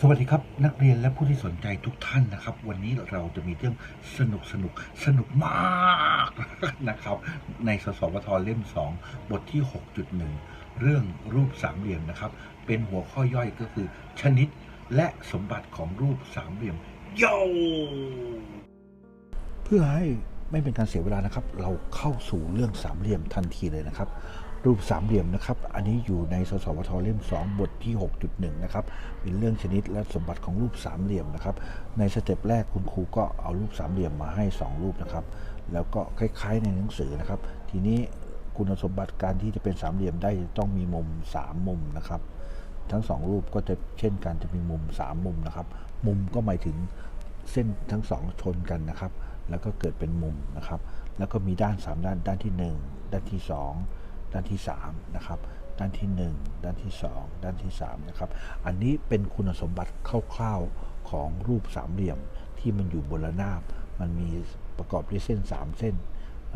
สวัสดีครับ นักเรียนและผู้ที่สนใจทุกท่านนะครับ วันนี้เราจะมีเรื่องสนุกสนุกสนุกมากนะครับ ในสสวทเล่ม 2 บทที่ 6.1 เรื่องรูปสามเหลี่ยมนะครับ เป็นหัวข้อย่อยก็คือชนิดและสมบัติของรูปสามเหลี่ยมโยเพื่อให้ไม่เป็นการเสียเวลานะครับ เราเข้าสู่เรื่องสามเหลี่ยมทันทีเลยนะครับ รูปสามเหลี่ยมนะครับ อันนี้อยู่ในสสวทเล่ม 2 บทที่ 6.1 นะครับ เป็นเรื่องชนิดและสมบัติของรูปสามเหลี่ยมนะครับ ในสเต็ปแรกคุณครูก็เอารูปสามเหลี่ยมมาให้ 2 รูปนะครับ แล้วก็คล้ายๆในหนังสือนะครับ ทีนี้คุณสมบัติการที่จะเป็นสามเหลี่ยมได้ต้องมีมุม 3 มุมนะครับ ทั้งสองรูปก็จะเช่นกันจะมีมุม 3 มุมนะครับ มุมก็หมายถึงเส้นทั้งสองชนกันนะครับ แล้วก็เกิดเป็นมุมนะครับ แล้วก็มีด้าน 3 ด้าน ด้านที่ 1 ด้านที่ 2 ด้านที่3นะครับด้านที่ 1 ด้านที่ 2 ด้านที่3นะครับอันนี้เป็นคุณสมบัติคร่าวๆของรูปสามเหลี่ยมที่มันอยู่บนระนาบ มันมีประกอบด้วยเส้น 3 เส้น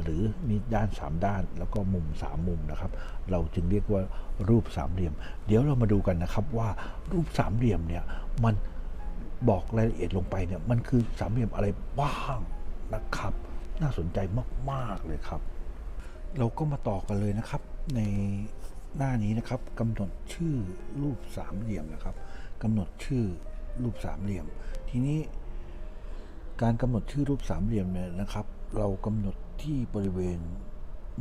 หรือมีด้าน 3 ด้านแล้วก็มุม 3 มุมนะครับ เราจึงเรียกว่ารูปสามเหลี่ยม เดี๋ยวเรามาดูกันนะครับว่ารูปสามเหลี่ยมเนี่ยมันบอกรายละเอียดลงไปเนี่ยมันคือสามเหลี่ยมอะไรบ้างนะครับ น่าสนใจมากๆเลยครับ เราก็มาต่อกันเลยนะครับ ในหน้านี้นะครับกำหนดชื่อรูปสามเหลี่ยมนะครับกำหนดชื่อรูปสามเหลี่ยม ทีนี้การกำหนดชื่อรูปสามเหลี่ยมเนี่ยนะครับ เรากำหนดที่บริเวณ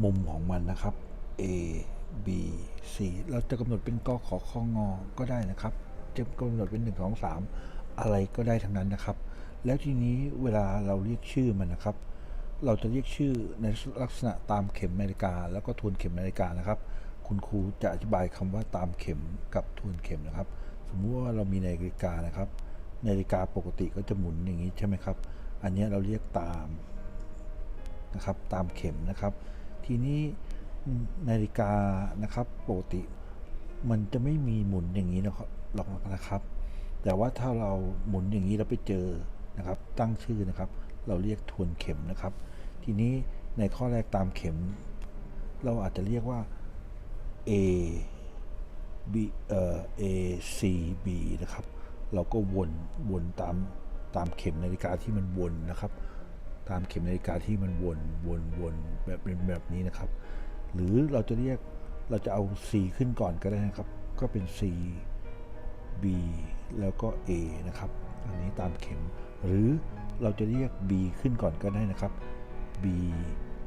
มุมของมันนะครับ A B C เราจะกำหนดเป็นกขอคองอก็ได้นะครับ จะกำหนดเป็น1 2 3 อะไรก็ได้ทั้งนั้นนะครับ แล้วทีนี้เวลาเราเรียกชื่อมันนะครับ เราจะเรียกชื่อในลักษณะตามเข็มนาฬิกา แล้วก็ทวนเข็มนาฬิกานะครับ คุณครูจะอธิบายคำว่าตามเข็มกับทวนเข็มนะครับ สมมุติว่าเรามีนาฬิกานะครับนาฬิกาปกติก็จะหมุนอย่างนี้ใช่ไหมครับ อันนี้เราเรียกตามนะครับตามเข็มนะครับ ทีนี้นาฬิกานะครับปกติ มันจะไม่มีหมุนอย่างนี้นะครับหรอกนะครับ แต่ว่าถ้าเราหมุนอย่างนี้แล้วไปเจอนะครับ ตั้งชื่อนะครับ เราเรียกทวนเข็มนะครับ ทีนี้ในข้อแรกตามเข็ม เราอาจจะเรียกว่า A B เอ่อ A C B นะครับ เราก็วนวนตามตามเข็มนาฬิกาที่มันวนนะครับ ตามเข็มนาฬิกาที่มันวนวนวนแบบเป็นแบบนี้นะครับ หรือเราจะเรียกเราจะเอา C ขึ้นก่อนก็ได้นะครับ ก็เป็น C B แล้วก็ A นะครับ อันนี้ตามเข็ม หรือเราจะเรียก B ขึ้นก่อนก็ได้นะครับ B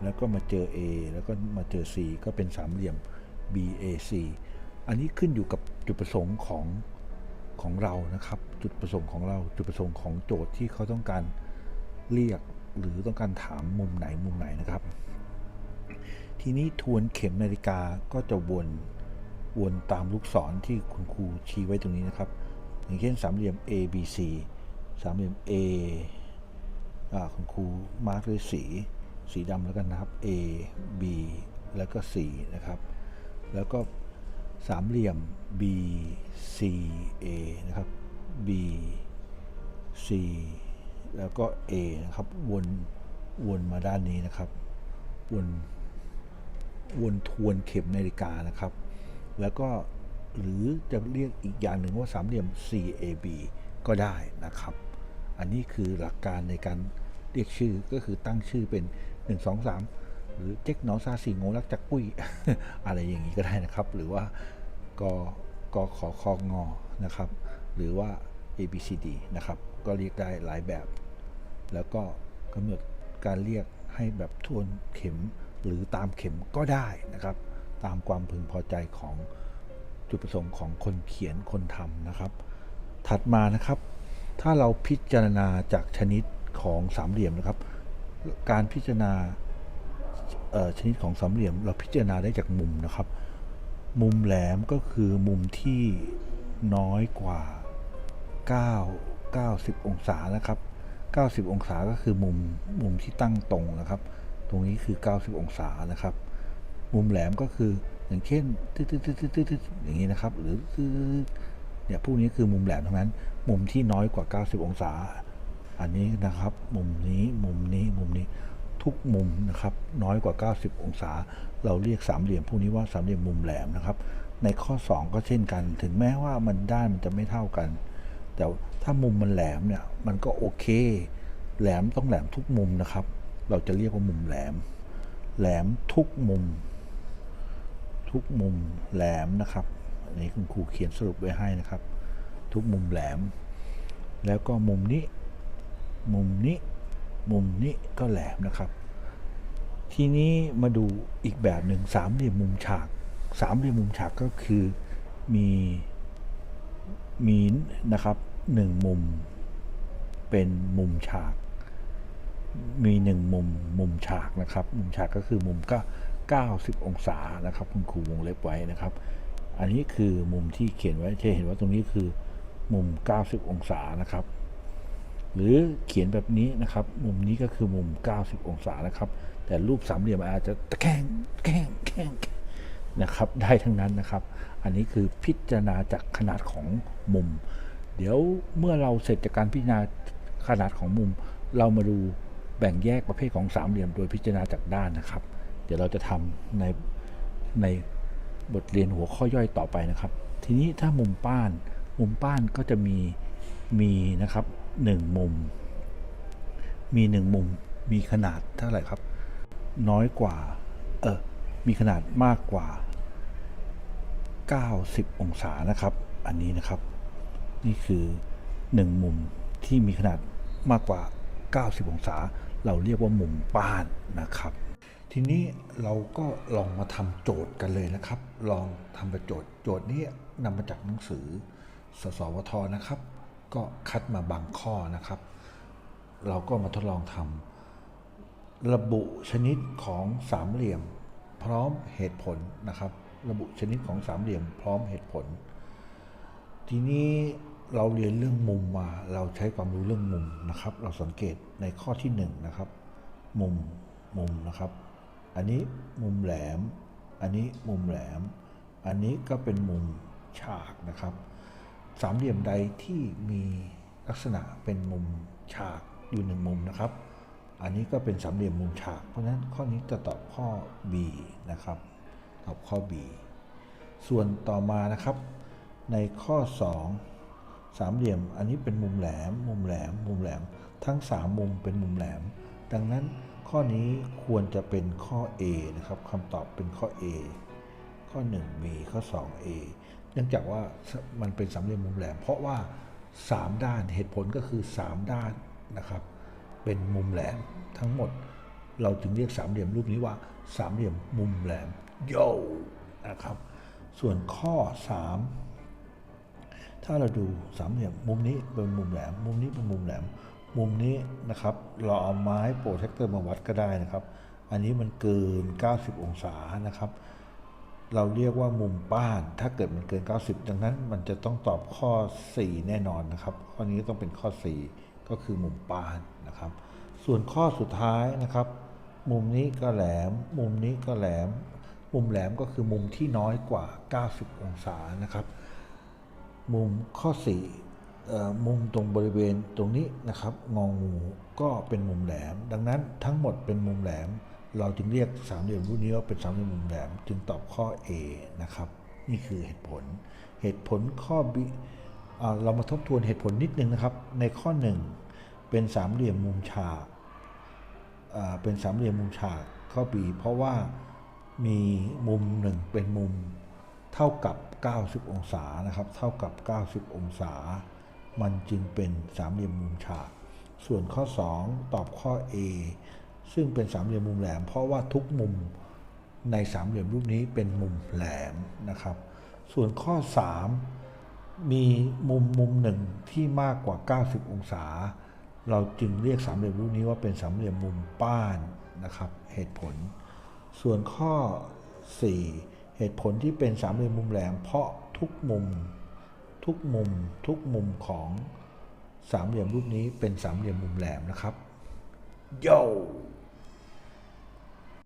แล้วก็มาเจอ A แล้วก็มาเจอ C ก็เป็นสามเหลี่ยม BAC อันนี้ขึ้นอยู่กับจุดประสงค์ของของเรานะครับ จุดประสงค์ของเราจุดประสงค์ของโจทย์ที่เขาต้องการเรียกหรือต้องการถามมุมไหนมุมไหนนะครับ ทีนี้ทวนเข็มนาฬิกาก็จะวนวนตามลูกศรที่คุณครูชี้ไว้ตรงนี้นะครับ อย่างเช่นสามเหลี่ยม A B C สามเหลี่ยม A คุณครูมาร์กด้วยสี สีดำแล้วกันนะครับ A B แล้วก็ C นะครับ แล้วก็สามเหลี่ยม B C A นะครับ B C แล้วก็ A นะครับ วนวนมาด้านนี้นะครับ วนวนทวนเข็มนาฬิกานะครับ แล้วก็หรือจะเรียกอีกอย่างหนึ่งว่าสามเหลี่ยม CAB ก็ได้นะครับ อันนี้คือหลักการในการเรียกชื่อก็คือตั้งชื่อเป็น 1 2 3 หรือเจ๊กหนอซาสีงงรักจักปุ้ย อะไรอย่างนี้ก็ได้นะครับ หรือว่ากกขอคองอนะครับ หรือว่า A B C D นะครับ ก็เรียกได้หลายแบบ แล้วก็กำหนดการเรียกให้แบบทวนเข็มหรือตามเข็มก็ได้นะครับ ตามความพึงพอใจของจุดประสงค์ของคนเขียนคนทำนะครับ ถัดมานะครับ ถ้าเราพิจารณาจากชนิดของสามเหลี่ยมนะครับ การพิจารณาชนิดของสามเหลี่ยม เราพิจารณาได้จากมุมนะครับ มุมแหลมก็คือมุมที่น้อยกว่า 9 90 องศานะครับ 90 องศาก็คือมุมมุมที่ตั้งตรงนะครับ ตรงนี้คือ 90 องศานะครับ มุมแหลมก็คืออย่างเช่นตึ๊ดๆๆๆๆอย่างนี้นะครับ หรือเนี่ยพวกนี้คือมุมแหลมทั้งนั้น มุมที่น้อยกว่า 90 องศา อันนี้นะครับ มุมนี้มุมนี้มุมนี้ทุกมุมนะครับน้อยกว่า 90 องศา เราเรียกสามเหลี่ยมพวกนี้ว่าสามเหลี่ยมมุมแหลมนะครับ ในข้อ 2 ก็เช่นกัน ถึงแม้ว่ามันด้านมันจะไม่เท่ากัน แต่ถ้ามุมมันแหลมเนี่ยมันก็โอเค แหลมต้องแหลมทุกมุมนะครับ เราจะเรียกว่ามุมแหลม แหลมทุกมุม ทุกมุมแหลมนะครับอันนี้คุณครูเขียนสรุปไว้ให้นะครับ ทุกมุมแหลม แล้วก็มุมนี้ มุมนี้ มุมนี้ก็แหลมนะครับ ทีนี้มาดูอีกแบบหนึ่งสามเหลี่ยมมุมฉากสามเหลี่ยมมุมฉากก็คือมีมีนะครับหนึ่งมุม เป็นมุมฉาก มีหนึ่งมุมมุมฉากนะครับ มุมฉากก็คือมุมก็ 90 องศานะครับ คุณครูวงเล็บไว้นะครับ อันนี้คือมุมที่เขียนไว้จะเห็นว่าตรงนี้คือมุม 90 องศานะครับ หรือเขียนแบบนี้นะครับ มุมนี้ก็คือมุม 90 องศานะครับ แต่รูปสามเหลี่ยมอาจจะตะแคงแกงแกงนะครับ ได้ทั้งนั้นนะครับ อันนี้คือพิจารณาจากขนาดของมุม เดี๋ยวเมื่อเราเสร็จจากการพิจารณาขนาดของมุม เรามาดูแบ่งแยกประเภทของสามเหลี่ยม โดยพิจารณาจากด้านนะครับ เดี๋ยวเราจะทำในในบทเรียนหัวข้อย่อยต่อไปนะครับ ทีนี้ถ้ามุมป้าน มุมป้านก็จะมีมีนะครับ หนึ่งมุม มีหนึ่งมุมมีขนาดเท่าไหร่ครับ น้อยกว่า เออมีขนาดมากกว่า 90 องศานะครับ อันนี้นะครับ นี่คือหนึ่งมุมที่มีขนาดมากกว่า 90 องศา เราเรียกว่ามุมป้านนะครับ ทีนี้เราก็ลองมาทำโจทย์กันเลยนะครับ ลองทำปโจทย์ โจทย์นี้นำมาจากหนังสือ สสวทนะครับ ก็คัดมาบางข้อนะครับ เราก็มาทดลองทำระบุชนิดของสามเหลี่ยม พร้อมเหตุผลนะครับ ระบุชนิดของสามเหลี่ยม พร้อมเหตุผล ทีนี้เราเรียนเรื่องมุมมา เราใช้ความรู้เรื่องมุมนะครับ เราสังเกตในข้อที่หนึ่งนะครับ มุม มุมนะครับ อันนี้มุมแหลม อันนี้มุมแหลม อันนี้ก็เป็นมุมฉากนะครับ สามเหลี่ยมใดที่มีลักษณะเป็นมุมฉากอยู่หนึ่งมุมนะครับ อันนี้ก็เป็นสามเหลี่ยมมุมฉาก เพราะฉะนั้นข้อนี้จะตอบข้อ B นะครับ ตอบข้อ B ส่วนต่อมานะครับ ในข้อ 2 สามเหลี่ยมอันนี้เป็นมุมแหลม มุมแหลม มุมแหลม ทั้ง 3 มุมเป็นมุมแหลม ดังนั้นข้อนี้ควรจะเป็นข้อ A นะครับคำตอบเป็นข้อ A ข้อ 1 B ข้อ 2 A เนื่องจากว่ามันเป็นสามเหลี่ยมมุมแหลม เพราะว่า 3 ด้านเหตุผลก็คือ 3 ด้านนะครับ เป็นมุมแหลมทั้งหมด เราจึงเรียกสามเหลี่ยมรูปนี้ว่าสามเหลี่ยมมุมแหลมโยนะครับ ส่วนข้อ 3 ถ้าเราดูสามเหลี่ยมมุมนี้เป็นมุมแหลม มุมนี้เป็นมุมแหลม มุมนี้นะครับเราเอาไม้โปรเทคเตอร์มาวัดก็ได้นะครับ อันนี้มันเกิน 90 องศานะครับ เราเรียกว่ามุมป้านถ้าเกิดมันเกิน 90 ดังนั้นมันจะต้องตอบข้อ 4 แน่นอนนะครับ ข้อนี้ต้องเป็นข้อ 4 ก็คือมุมป้านนะครับ ส่วนข้อสุดท้ายนะครับ มุมนี้ก็แหลม มุมนี้ก็แหลม มุมแหลมก็คือมุมที่น้อยกว่า 90 องศานะครับ มุมข้อ 4 มุมตรงบริเวณตรงนี้นะครับ งองูก็เป็นมุมแหลม ดังนั้นทั้งหมดเป็นมุมแหลม เราจึงเรียกสามเหลี่ยมรูปนี้ว่าเป็นสามเหลี่ยมมุมแหลมจึงตอบข้อ A นะครับ นี่คือเหตุผล เหตุผลข้อ B เรามาทบทวนเหตุผลนิดนึงนะครับ ในข้อ 1 เป็นสามเหลี่ยมมุมฉากเป็นสามเหลี่ยมมุมฉากข้อ B เพราะว่ามีมุมหนึ่งเป็นมุมเท่ากับ 90 องศานะครับ เท่ากับ 90 องศา มันจึงเป็นสามเหลี่ยมมุมฉาก ส่วนข้อ 2 ตอบข้อ A ซึ่งเป็นสามเหลี่ยมมุมแหลม เพราะว่าทุกมุมในสามเหลี่ยมรูปนี้เป็นมุมแหลมนะครับ ส่วนข้อ 3 มีมุมมุมหนึ่งที่มากกว่า 90 องศา เราจึงเรียกสามเหลี่ยมรูปนี้ว่าเป็นสามเหลี่ยมมุมป้านนะครับ เหตุผล ส่วนข้อ 4 เหตุผลที่เป็นสามเหลี่ยมมุมแหลม เพราะทุกมุมทุกมุมทุกมุมของสามเหลี่ยมรูปนี้เป็นสามเหลี่ยมมุมแหลมนะครับโย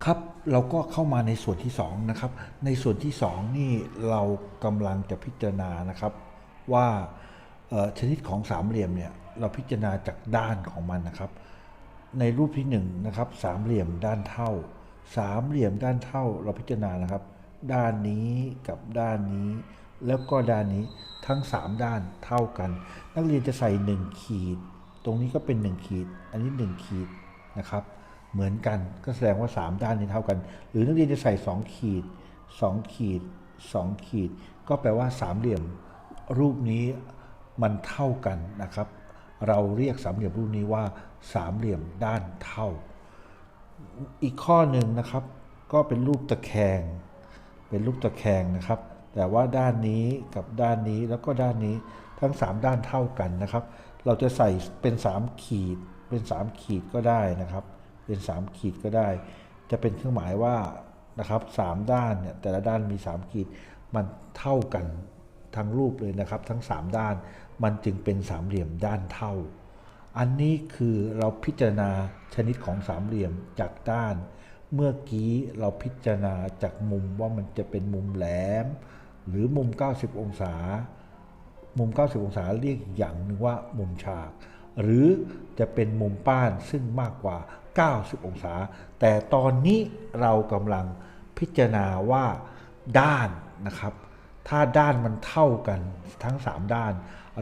ครับเราก็เข้ามาในส่วนที่2นะครับในส่วนที่ 2 นี่เรากำลังจะพิจารณานะครับ ว่าเอ่อชนิดของสามเหลี่ยมเนี่ยเราพิจารณาจากด้านของมันนะครับ ในรูปที่1นะครับสามเหลี่ยมด้านเท่า สามเหลี่ยมด้านเท่าเราพิจารณานะครับ ด้านนี้กับด้านนี้ แล้วก็ด้านนี้ทั้ง 3 ด้านเท่ากัน นักเรียนจะใส่ 1 ขีด ตรงนี้ก็เป็น 1 ขีด อันนี้ 1 ขีดนะครับ เหมือนกัน ก็แสดงว่า 3 ด้านนี้เท่ากัน หรือนักเรียนจะใส่ 2 ขีด 2 ขีด 2 ขีด ก็แปลว่าสามเหลี่ยมรูปนี้มันเท่ากันนะครับ เราเรียกสามเหลี่ยมรูปนี้ว่าสามเหลี่ยมด้านเท่า อีกข้อหนึ่งนะครับ ก็เป็นรูปตะแคง เป็นรูปตะแคงนะครับ แต่ว่าด้านนี้กับด้านนี้แล้วก็ด้านนี้ทั้ง 3 ด้านเท่ากันนะครับ เราจะใส่เป็น 3 ขีดเป็น 3 ขีดก็ได้นะครับ เป็น3ขีดก็ได้ จะเป็นเครื่องหมายว่านะครับสามด้านเนี่ยแต่ละด้านมี 3 ขีดมันเท่ากันทั้งรูปเลยนะครับ ทั้ง 3 ด้านมันจึงเป็นสามเหลี่ยมด้านเท่า อันนี้คือเราพิจารณาชนิดของสามเหลี่ยมจากด้าน เมื่อกี้เราพิจารณาจากมุมว่ามันจะเป็นมุมแหลม หรือมุม 90 องศา มุม 90 องศาเรียกอีกอย่างหนึ่งว่ามุมฉาก หรือจะเป็นมุมป้านซึ่งมากกว่า 90 องศา แต่ตอนนี้เรากำลังพิจารณาว่าด้านนะครับ ถ้าด้านมันเท่ากันทั้ง 3 ด้าน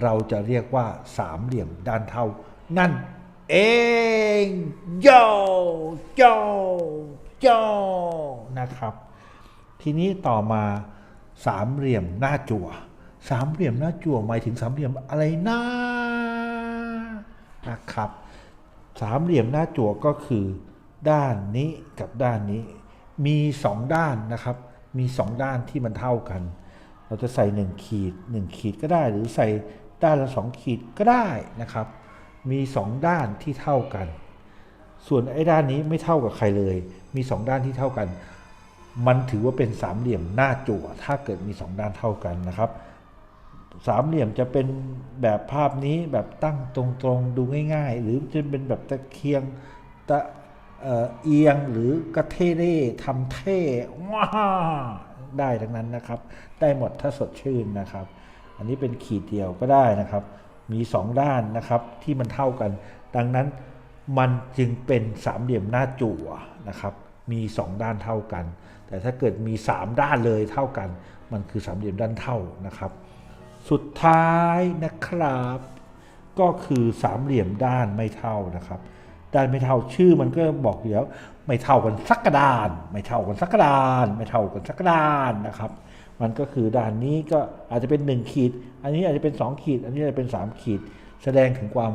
เราจะเรียกว่าสามเหลี่ยมด้านเท่า นั่นเองโยโยโยนะครับ ทีนี้ต่อมาสามเหลี่ยมหน้าจั่วสามเหลี่ยมหน้าจั่วหมายถึงสามเหลี่ยมอะไรนะนะครับ สามเหลี่ยมหน้าจั่วก็คือด้านนี้กับด้านนี้ มีสองด้านนะครับ มีสองด้านที่มันเท่ากัน เราจะใส่หนึ่งขีดหนึ่งขีดก็ได้ หรือใส่ด้านละสองขีดก็ได้นะครับ มีสองด้านที่เท่ากัน ส่วนไอ้ด้านนี้ไม่เท่ากับใครเลย มีสองด้านที่เท่ากัน มันถือว่าเป็นสามเหลี่ยมหน้าจั่วถ้าเกิดมีสองด้านเท่ากันนะครับ สามเหลี่ยมจะเป็นแบบภาพนี้แบบตั้งตรงๆดูง่าย ๆ หรือจะเป็นแบบตะเคียงตะเอียงหรือกระเทเร่ทำเท่ว้าได้ทั้งนั้นนะครับ ได้หมดถ้าสดชื่นนะครับ อันนี้เป็นขีดเดียวก็ได้นะครับ มีสองด้านนะครับที่มันเท่ากัน ดังนั้นมันจึงเป็นสามเหลี่ยมหน้าจั่วนะครับ มีสองด้านเท่ากัน แต่ถ้าเกิดมีสามด้านเลยเท่ากัน มันคือสามเหลี่ยมด้านเท่านะครับ สุดท้ายนะครับ ก็คือสามเหลี่ยมด้านไม่เท่านะครับ ด้านไม่เท่าชื่อมันก็บอกอยู่แล้วไม่เท่ากันสักกระดาน ไม่เท่ากันสักกระดาน ไม่เท่ากันสักกระดานนะครับ มันก็คือด้านนี้ก็อาจจะเป็น 1 ขีด อันนี้อาจจะเป็น 2 ขีด อันนี้อาจจะเป็น 3 ขีด แสดงถึงความ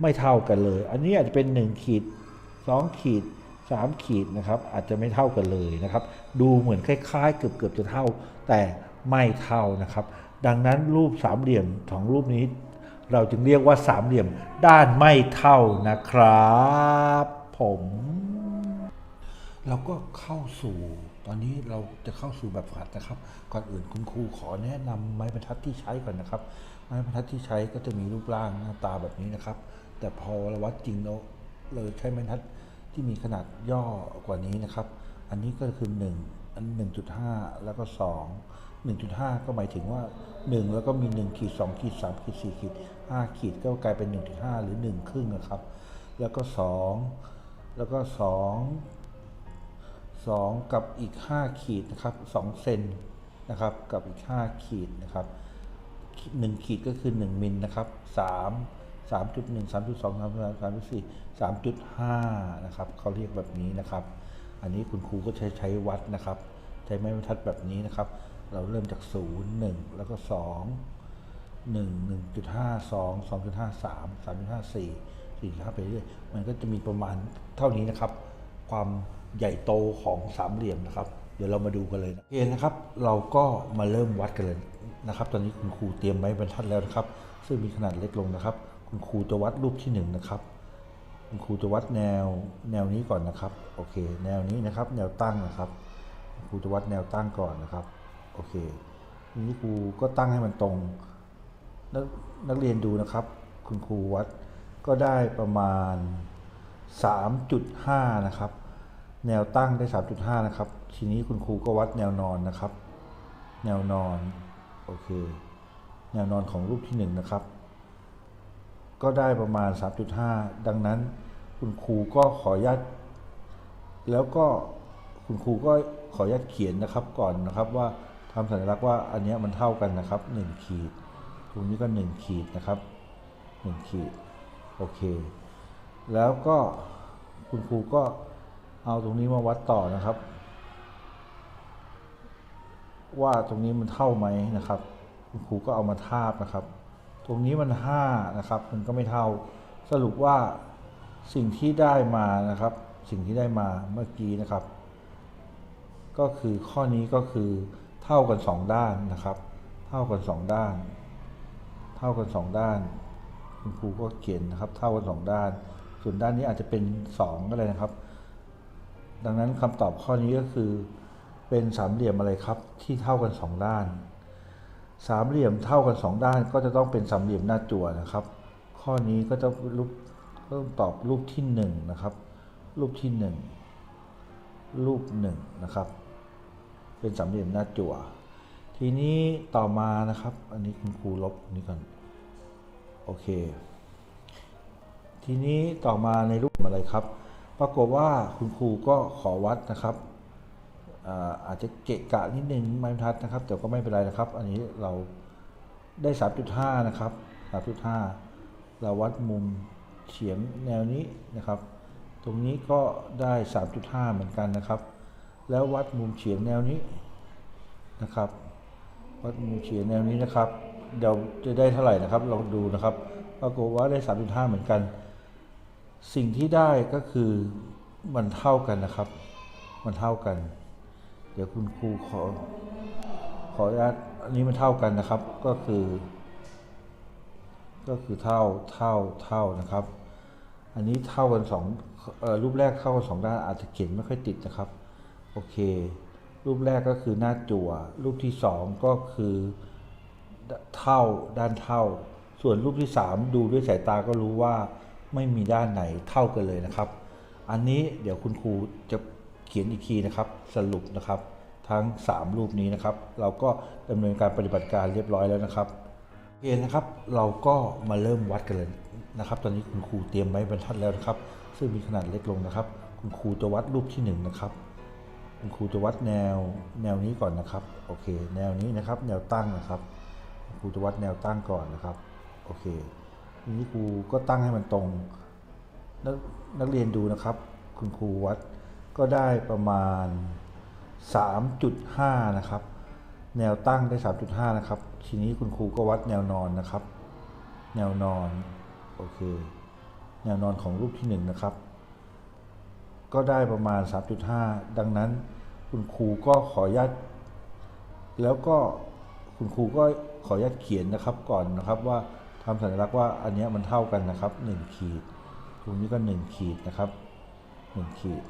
ไม่เท่ากันเลย อันนี้อาจจะเป็น 1 ขีด 2 ขีด 3 ขีดนะครับ อาจจะไม่เท่ากันเลยนะครับ ดูเหมือนคล้ายๆ เกือบๆจะเท่า แต่ไม่เท่านะครับ ดังนั้นรูปสามเหลี่ยมของรูปนี้ เราจึงเรียกว่าสามเหลี่ยมด้านไม่เท่านะครับ ผม เราก็เข้าสู่ ตอนนี้เราจะเข้าสู่แบบหัดนะครับ ก่อนอื่นคุณครูขอแนะนำไม้บรรทัดที่ใช้ก่อนนะครับ ไม้บรรทัดที่ใช้ก็จะมีรูปร่างหน้าตาแบบนี้นะครับ แต่พอเราวัดจริงเราเราใช้ไม้บรรทัดที่มีขนาดย่อกว่านี้นะครับ อันนี้ก็คือ 1 อัน 1.5 แล้วก็ 2 1.5 ก็หมายถึงว่า 1 แล้วก็มี1ขีด2ขีด3ขีด4ขีด5ขีดก็กลายเป็น 1.5 หรือ 1 ครึ่งนะครับ แล้วก็ 2 แล้วก็ 2 2 กับอีก 5 ขีดนะครับ2เซนนะครับกับอีก 5 ขีดนะครับ1ขีดก็คือ 1มิลนะครับ3 3.1 3.2 3.3 3.4 3.5 นะครับเขาเรียกแบบนี้นะครับ อันนี้คุณครูก็ใช้ใช้วัดนะครับ ใช้ไม้บรรทัดแบบนี้นะครับ เราเริ่มจาก 0 1 แล้วก็ 2 1 1.5 2 2.5 3 3.5 4 4.5ไปเรื่อยมันก็จะมีประมาณเท่านี้นะครับ ความใหญ่โตของสามเหลี่ยมนะครับ เดี๋ยวเรามาดูกันเลยนะโอเคนะครับ เราก็มาเริ่มวัดกันเลยนะครับ ตอนนี้คุณครูเตรียมไม้บรรทัดแล้วนะครับ ซึ่งมีขนาดเล็กลงนะครับ คุณครูจะวัดรูปที่หนึ่งนะครับคุณครูจะวัดแนวแนวนี้ก่อนนะครับ โอเค แนวนี้นะครับ แนวตั้งนะครับคุณครูจะวัดแนวตั้งก่อนนะครับ โอเคทีนี้ครูก็ตั้งให้มันตรง นักนักเรียนดูนะครับ คุณครูวัดก็ได้ประมาณ 3.5 นะครับ แนวตั้งได้ 3.5 นะครับ ทีนี้คุณครูก็วัดแนวนอนนะครับ แนวนอนโอเค แนวนอนของรูปที่1นะครับ ก็ได้ประมาณ 3.5 ดังนั้นคุณครูก็ขออนุญาตแล้วก็คุณครูก็ขออนุญาตเขียนนะครับก่อนนะครับว่า ทำสัญลักษณ์ว่าอันเนี้ยมันเท่ากันนะครับหนึ่งขีด ตรงนี้ก็หนึ่งขีดนะครับหนึ่งขีด โอเค แล้วก็คุณครูก็เอาตรงนี้มาวัดต่อนะครับ ว่าตรงนี้มันเท่าไหมนะครับ คุณครูก็เอามาทาบนะครับ ตรงนี้มันห้านะครับ มันก็ไม่เท่า สรุปว่าสิ่งที่ได้มานะครับ สิ่งที่ได้มาเมื่อกี้นะครับ ก็คือข้อนี้ก็คือ ท่ากันสองด้านนะครับ เท่ากันสองด้าน เท่ากันสองด้าน คุณครูก็เขียนนะครับ เท่ากันสองด้าน ส่วนด้านนี้อาจจะเป็นสองก็ได้นะครับ ดังนั้นคำตอบข้อนี้ก็คือ เป็นสามเหลี่ยมอะไรครับ ที่เท่ากันสองด้าน สามเหลี่ยมเท่ากันสองด้าน ก็จะต้องเป็นสามเหลี่ยมหน้าจั่วนะครับ ข้อนี้ก็จะรูปก็ต้องตอบรูปที่หนึ่งนะครับ รูปที่หนึ่งรูปหนึ่งนะครับ เป็นสามเหลี่ยมหน้าจั่ว ทีนี้ต่อมานะครับ อันนี้คุณครูลบนนี้ก่อนโอเค ทีนี้ต่อมาในรูปอะไรครับ ปรากฏว่าคุณครูก็ขอวัดนะครับอาอาจจะเกะกะนิดนึงไม้บรรทัดนะครับ แต่ก็ไม่เป็นไรนะครับ อันนี้เราได้ 3.5 นะครับ 3.5 เราวัดมุมเฉียงแนวนี้นะครับ ตรงนี้ก็ได้ 3.5 เหมือนกันนะครับ แล้ววัดมุมเฉียงแนวนี้นะครับ วัดมุมเฉียงแนวนี้นะครับ เดี๋ยวจะได้เท่าไหร่นะครับลองดูนะครับปรากฏว่าได้ 3.5 เหมือนกัน สิ่งที่ได้ก็คือมันเท่ากันนะครับ มันเท่ากัน เดี๋ยวคุณครูขอ ขออนุญาตอันนี้มันเท่ากันนะครับ ก็คือ ก็คือเท่าเท่าเท่านะครับ อันนี้เท่ากันสองออรูปแรกเท่ากันสองด้านอาจจะเขียนไม่ค่อยติดนะครับ โอเค รูปแรกก็คือหน้าจั่ว รูปที่สองก็คือเท่าด้านเท่า ส่วนรูปที่สามดูด้วยสายตาก็รู้ว่าไม่มีด้านไหนเท่ากันเลยนะครับ อันนี้เดี๋ยวคุณครูจะเขียนอีกทีนะครับ สรุปนะครับ ทั้ง 3 รูปนี้นะครับ เราก็ดำเนินการปฏิบัติการเรียบร้อยแล้วนะครับโอเคนะครับ เราก็มาเริ่มวัดกันเลยนะครับ ตอนนี้คุณครูเตรียมไม้บรรทัดแล้วนะครับ ซึ่งมีขนาดเล็กลงนะครับ คุณครูจะวัดรูปที่หนึ่งนะครับ คุณครูจะวัดแนวแนวนี้ก่อนนะครับ โอเค แนวนี้นะครับ แนวตั้งนะครับคุณครูจะวัดแนวตั้งก่อนนะครับ โอเคทีนี้ครูก็ตั้งให้มันตรงนักนักเรียนดูนะครับ คุณครูวัดก็ได้ประมาณ 3.5 นะครับ แนวตั้งได้ 3.5 นะครับ ทีนี้คุณครูก็วัดแนวนอนนะครับ แนวนอน โอเค แนวนอนของรูปที่ 1 นะครับ ก็ได้ประมาณ 3.5 ดังนั้นคุณครูก็ขออนุญาตแล้วก็คุณครูก็ขออนุญาตเขียนนะครับก่อนนะครับว่าทำสัญลักษณ์ว่าอันเนี้ยมันเท่ากันนะครับ 1 ขีดตรงนี้ก็ 1 ขีดนะครับ 1 ขีด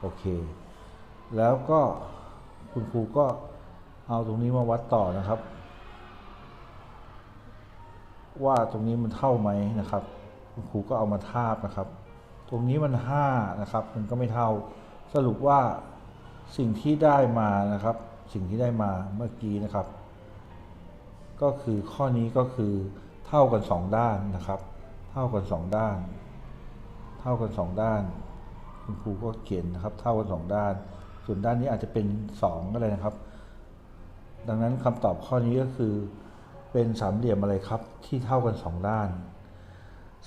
โอเค แล้วก็คุณครูก็เอาตรงนี้มาวัดต่อนะครับ ว่าตรงนี้มันเท่าไหมนะครับ คุณครูก็เอามาทาบนะครับ ตรงนี้มันห้านะครับ มันก็ไม่เท่า สรุปว่าสิ่งที่ได้มานะครับ สิ่งที่ได้มาเมื่อกี้นะครับ ก็คือข้อนี้ก็คือเท่ากันสองด้านนะครับ เท่ากันสองด้าน เท่ากันสองด้าน คุณครูก็เขียนนะครับ เท่ากันสองด้าน ส่วนด้านนี้อาจจะเป็นสองก็ได้นะครับ ดังนั้นคำตอบข้อนี้ก็คือเป็นสามเหลี่ยมอะไรครับ ที่เท่ากันสองด้าน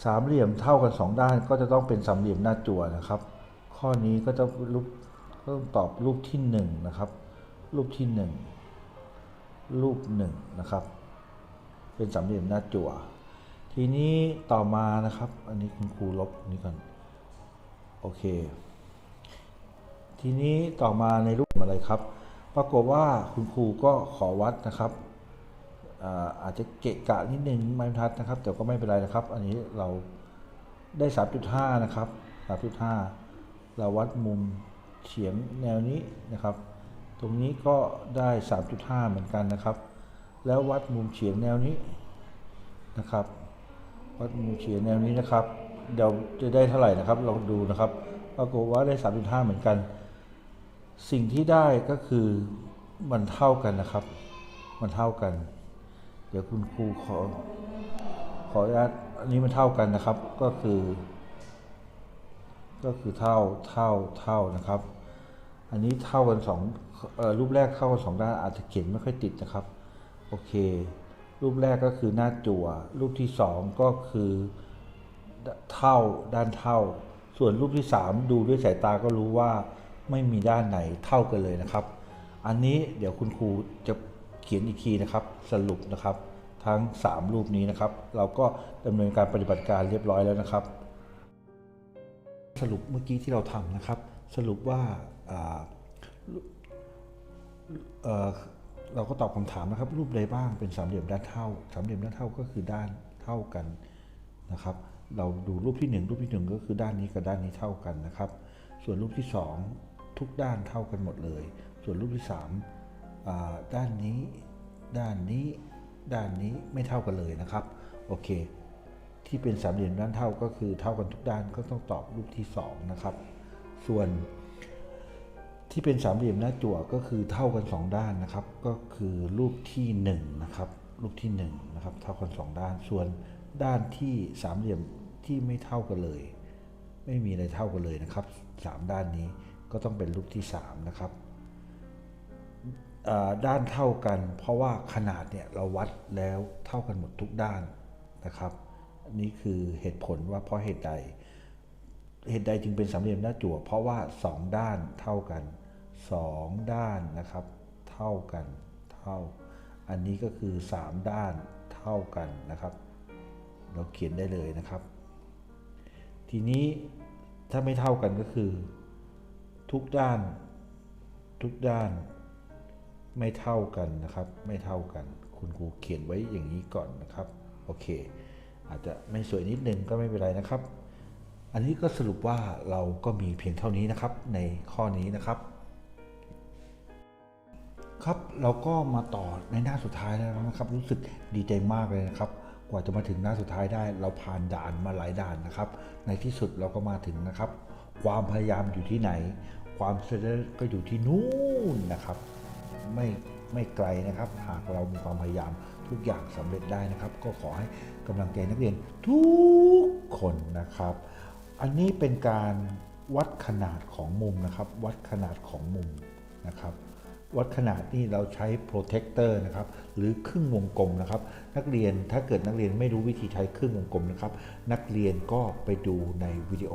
สามเหลี่ยมเท่ากันสองด้านก็จะต้องเป็นสามเหลี่ยมหน้าจั่วนะครับ ข้อนี้ก็จะรูปก็ต้องตอบรูปที่หนึ่งนะครับ รูปที่หนึ่งรูปหนึ่งนะครับ เป็นสามเหลี่ยมหน้าจั่ว ทีนี้ต่อมานะครับ อันนี้คุณครูลบนนี้ก่อนโอเค ทีนี้ต่อมาในรูปอะไรครับ ปรากฏว่าคุณครูก็ขอวัดนะครับ อาจจะเกะกะนิดนึงไม้บรรทัดนะครับ แต่ก็ไม่เป็นไรนะครับ อันนี้เราได้ 3.5 นะครับ 3.5 เราวัดมุมเฉียงแนวนี้นะครับ ตรงนี้ก็ได้ 3.5 เหมือนกันนะครับ แล้ววัดมุมเฉียงแนวนี้นะครับ วัดมุมเฉียงแนวนี้นะครับ เดี๋ยวจะได้เท่าไหร่นะครับ ลองดูนะครับ ปรากฏว่าได้ 3.5 เหมือนกัน สิ่งที่ได้ก็คือมันเท่ากันนะครับ มันเท่ากัน ดี๋ยวคุณครูขอ ขออนุญาตอันนี้มันเท่ากันนะครับ ก็คือ ก็คือเท่าเท่าเท่านะครับ อันนี้เท่ากันสองออรูปแรกเข้ากันสองด้านอาจจะเขียนไม่ค่อยติดนะครับ โอเค รูปแรกก็คือหน้าจั่ว รูปที่สองก็คือเท่าด้านเท่า ส่วนรูปที่สามดูด้วยสายตาก็รู้ว่าไม่มีด้านไหนเท่ากันเลยนะครับ อันนี้เดี๋ยวคุณครูจะ เขียนอีกทีนะครับสรุปนะครับทั้ง 3 รูปนี้นะครับ เราก็ดำเนินการปฏิบัติการเรียบร้อยแล้วนะครับ สรุปเมื่อกี้ที่เราทำนะครับ สรุปว่าอ่าเอ่อเราก็ตอบคำถามนะครับ รูปใดบ้างเป็นสามเหลี่ยมด้านเท่าสามเหลี่ยมด้านเท่าก็คือด้านเท่ากันนะครับ เราดูรูปที่หนึ่งรูปที่หนึ่งก็คือด้านนี้กับด้านนี้เท่ากันนะครับ ส่วนรูปที่สองทุกด้านเท่ากันหมดเลย ส่วนรูปที่สาม ด้านนี้ ด้านนี้ ด้านนี้ไม่เท่ากันเลยนะครับ โอเค ที่เป็นสามเหลี่ยมด้านเท่าก็คือเท่ากันทุกด้านก็ต้องตอบรูปที่สองนะครับ ส่วนที่เป็นสามเหลี่ยมหน้าจั่วก็คือเท่ากันสองด้านนะครับ ก็คือรูปที่หนึ่งนะครับ รูปที่หนึ่งนะครับ เท่ากันสองด้าน ส่วนด้านที่สามเหลี่ยมที่ไม่เท่ากันเลย ไม่มีอะไรเท่ากันเลยนะครับสามด้านนี้ก็ต้องเป็นรูปที่สามนะครับ ด้านเท่ากัน เพราะว่าขนาดเนี่ยเราวัดแล้วเท่ากันหมดทุกด้านนะครับนนี้คือเหตุผลว่าเพราะเหตุใด เหตุใดจึงเป็นสามเหลี่ยมหน้าจั่ว เพราะว่าสองด้านเท่ากันสองด้านนะครับ เท่ากันเท่า อันนี้ก็คือสามด้านเท่ากันนะครับ เราเขียนได้เลยนะครับ ทีนี้ถ้าไม่เท่ากันก็คือ ทุกด้าน ทุกด้าน ไม่เท่ากันนะครับ ไม่เท่ากัน คุณครูเขียนไว้อย่างนี้ก่อนนะครับ โอเค อาจจะไม่สวยนิดนึงก็ไม่เป็นไรนะครับ อันนี้ก็สรุปว่าเราก็มีเพียงเท่านี้นะครับ ในข้อนี้นะครับ ครับเราก็มาต่อในหน้าสุดท้ายแล้วนะครับ รู้สึกดีใจมากเลยนะครับ กว่าจะมาถึงหน้าสุดท้ายได้ เราผ่านด่านมาหลายด่านนะครับ ในที่สุดเราก็มาถึงนะครับ ความพยายามอยู่ที่ไหน ความสำเร็จก็อยู่ที่นู่นนะครับ ไม่ไม่ไกลนะครับ หากเรามีความพยายามทุกอย่างสำเร็จได้นะครับ ก็ขอให้กำลังใจนักเรียนทุกคนนะครับ อันนี้เป็นการวัดขนาดของมุมนะครับ วัดขนาดของมุมนะครับ วัดขนาดนี่เราใช้โปรเทคเตอร์นะครับหรือครึ่งวงกลมนะครับ นักเรียนถ้าเกิดนักเรียนไม่รู้วิธีใช้ครึ่งวงกลมนะครับ นักเรียนก็ไปดูในวิดีโอ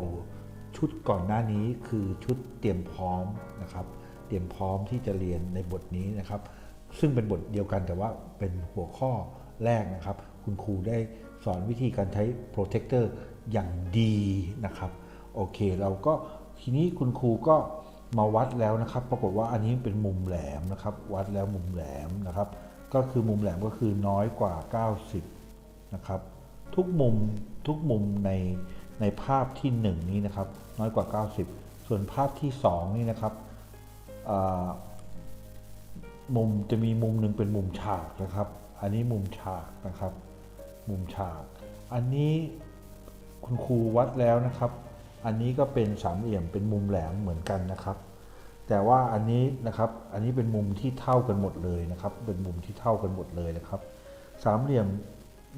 ชุดก่อนหน้านี้คือชุดเตรียมพร้อมนะครับ เตรียมพร้อมที่จะเรียนในบทนี้นะครับ ซึ่งเป็นบทเดียวกันแต่ว่าเป็นหัวข้อแรกนะครับ คุณครูได้สอนวิธีการใช้โปรเทคเตอร์อย่างดีนะครับโอเคเราก็ทีนี้คุณครูก็มาวัดแล้วนะครับ ปรากฏว่าอันนี้เป็นมุมแหลมนะครับ วัดแล้วมุมแหลมนะครับ ก็คือมุมแหลมก็คือน้อยกว่า 90 นะครับ ทุกมุมทุกมุมในในภาพที่ 1 นี้นะครับ น้อยกว่า 90 ส่วนภาพที่ 2 นี่นะครับ มุมจะมีมุมหนึ่งเป็นมุมฉากนะครับ อันนี้มุมฉากนะครับ มุมฉาก อันนี้คุณครูวัดแล้วนะครับ อันนี้ก็เป็นสามเหลี่ยมเป็นมุมแหลมเหมือนกันนะครับ แต่ว่าอันนี้นะครับ อันนี้เป็นมุมที่เท่ากันหมดเลยนะครับ เป็นมุมที่เท่ากันหมดเลยนะครับ สามเหลี่ยม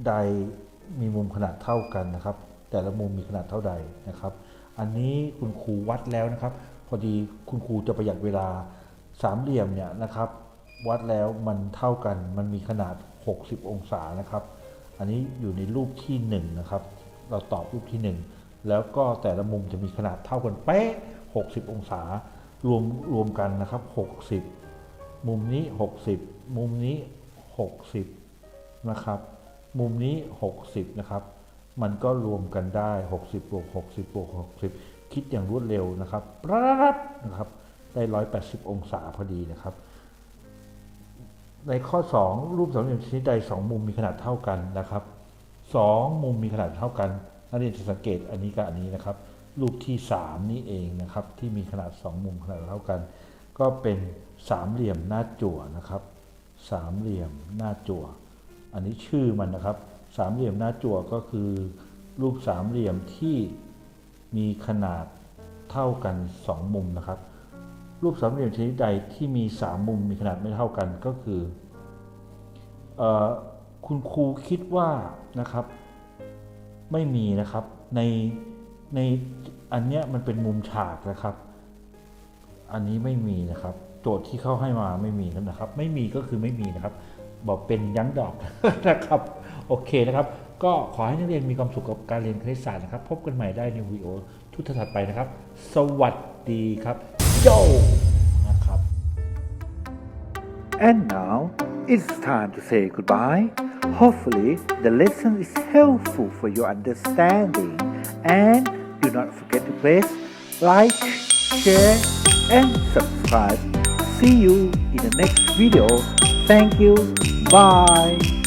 ใดมีมุมขนาดเท่ากันนะครับ แต่ละมุมมีขนาดเท่าใดนะครับ อันนี้คุณครูวัดแล้วนะครับ อดีคุณครูจะประหยัดเวลาสามเหลี่ยมเนี่ยนะครับ วัดแล้วมันเท่ากันมันมีขนาด 60 องศานะครับ อันนี้อยู่ในรูปที่1นงนะครับ เราตอบรูปที่ 1 แล้วก็แต่ละมุมจะมีขนาดเท่ากันเป๊ะ60 องศารวมรวมกันนะครับ 60 มุมนี้ 60 มุมนี้ 60 นะครับ มุมนี้ 60 นะครับ มันก็รวมกันได้ 60บวก60บวก60 คิดอย่างรวดเร็วนะครับรัดนะครับ ได้ 180 องศาพอดีนะครับ ในข้อ 2 รูปสามเหลี่ยมชนิดใด 2 มุมมีขนาดเท่ากันนะครับ 2 มุมมีขนาดเท่ากันนักเรียนจะสังเกตอันนี้กับอันนี้นะครับ รูปที่ 3 นี้เองนะครับ ที่มีขนาด 2 มุมขนาดเท่ากัน ก็เป็นสามเหลี่ยมหน้าจั่วนะครับสามเหลี่ยมหน้าจั่ว อันนี้ชื่อมันนะครับ สามเหลี่ยมหน้าจั่วก็คือ รูปสามเหลี่ยมที่ มีขนาดเท่ากัน 2 มุมนะครับ รูปสามเหลี่ยมชนิดใดที่มี 3 มุมมีขนาดไม่เท่ากันก็คืออคุณครูคิดว่านะครับไม่มีนะครับในในอันเนี้ยมันเป็นมุมฉากนะครับ อันนี้ไม่มีนะครับ โจทย์ที่เขาให้มาไม่มีนะครับ ไม่มีก็คือไม่มีนะครับ บอกเป็นยั้งดอกนะครับ โอเคนะครับ ก็ขอให้นักเรียนมีความสุขกับการเรียนคณิตศาสตร์นะครับ พบกันใหม่ได้ในวิดีโอทุกถัดไปนะครับ สวัสดีครับโจนะครับ And now it's time to say goodbye. Hopefully, the lesson is helpful for your understanding. And do not forget to press like, share, and subscribe. See you in the next video. Thank you. Bye.